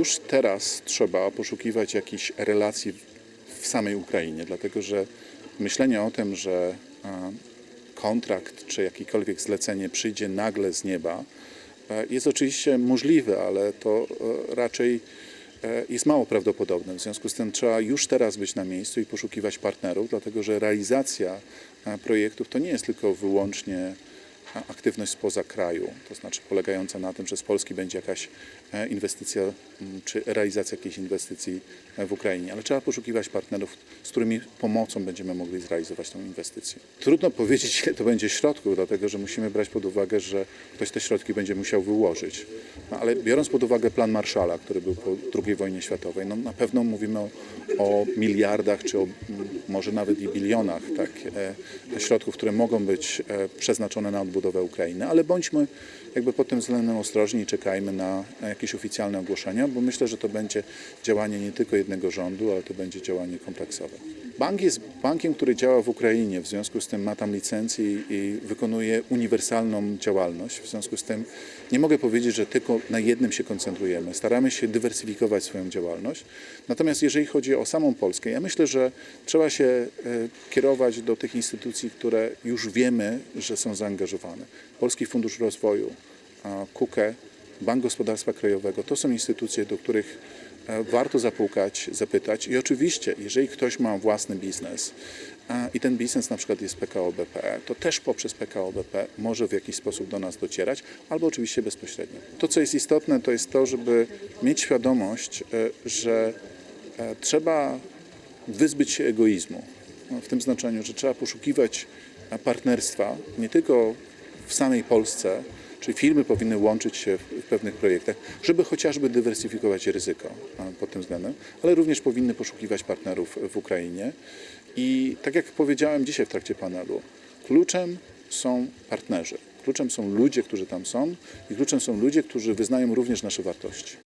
już teraz trzeba poszukiwać jakichś relacji w samej Ukrainie, dlatego że myślenie o tym, że e, kontrakt czy jakiekolwiek zlecenie przyjdzie nagle z nieba, e, jest oczywiście możliwe, ale to e, raczej jest mało prawdopodobne. W związku z tym trzeba już teraz być na miejscu i poszukiwać partnerów, dlatego że realizacja projektów to nie jest tylko wyłącznie aktywność spoza kraju, to znaczy polegająca na tym, że z Polski będzie jakaś e, inwestycja m, czy realizacja jakiejś inwestycji e, w Ukrainie, ale trzeba poszukiwać partnerów, z którymi pomocą będziemy mogli zrealizować tę inwestycję. Trudno powiedzieć, ile to będzie środków, dlatego że musimy brać pod uwagę, że ktoś te środki będzie musiał wyłożyć. No, ale biorąc pod uwagę plan Marszala, który był po II wojnie światowej, no, na pewno mówimy o, o miliardach, czy o może nawet i bilionach tak, e, środków, które mogą być przeznaczone na odbudowę Ukrainy, ale bądźmy jakby pod tym względem ostrożni i czekajmy na, na jakieś oficjalne ogłoszenia, bo myślę, że to będzie działanie nie tylko jednego rządu, ale to będzie działanie kompleksowe. Bank jest bankiem, który działa w Ukrainie, w związku z tym ma tam licencję i, wykonuje uniwersalną działalność. W związku z tym nie mogę powiedzieć, że tylko na jednym się koncentrujemy. Staramy się dywersyfikować swoją działalność. Natomiast jeżeli chodzi o samą Polskę, ja myślę, że trzeba się e, kierować do tych instytucji, które już wiemy, że są zaangażowane. Polski Fundusz Rozwoju, KUKE, Bank Gospodarstwa Krajowego. To są instytucje, do których warto zapukać, zapytać. I oczywiście, jeżeli ktoś ma własny biznes i ten biznes na przykład jest PKO BP, to też poprzez PKO BP może w jakiś sposób do nas docierać, albo oczywiście bezpośrednio. To, co jest istotne, to jest to, żeby mieć świadomość, e, że e, trzeba wyzbyć się egoizmu. No, W tym znaczeniu, że trzeba poszukiwać e, partnerstwa nie tylko w samej Polsce, czyli firmy powinny łączyć się w, pewnych projektach, żeby chociażby dywersyfikować ryzyko pod tym względem, ale również powinny poszukiwać partnerów w Ukrainie. I tak jak powiedziałem dzisiaj w trakcie panelu, kluczem są partnerzy. Kluczem są ludzie, którzy tam są i kluczem są ludzie, którzy wyznają również nasze wartości.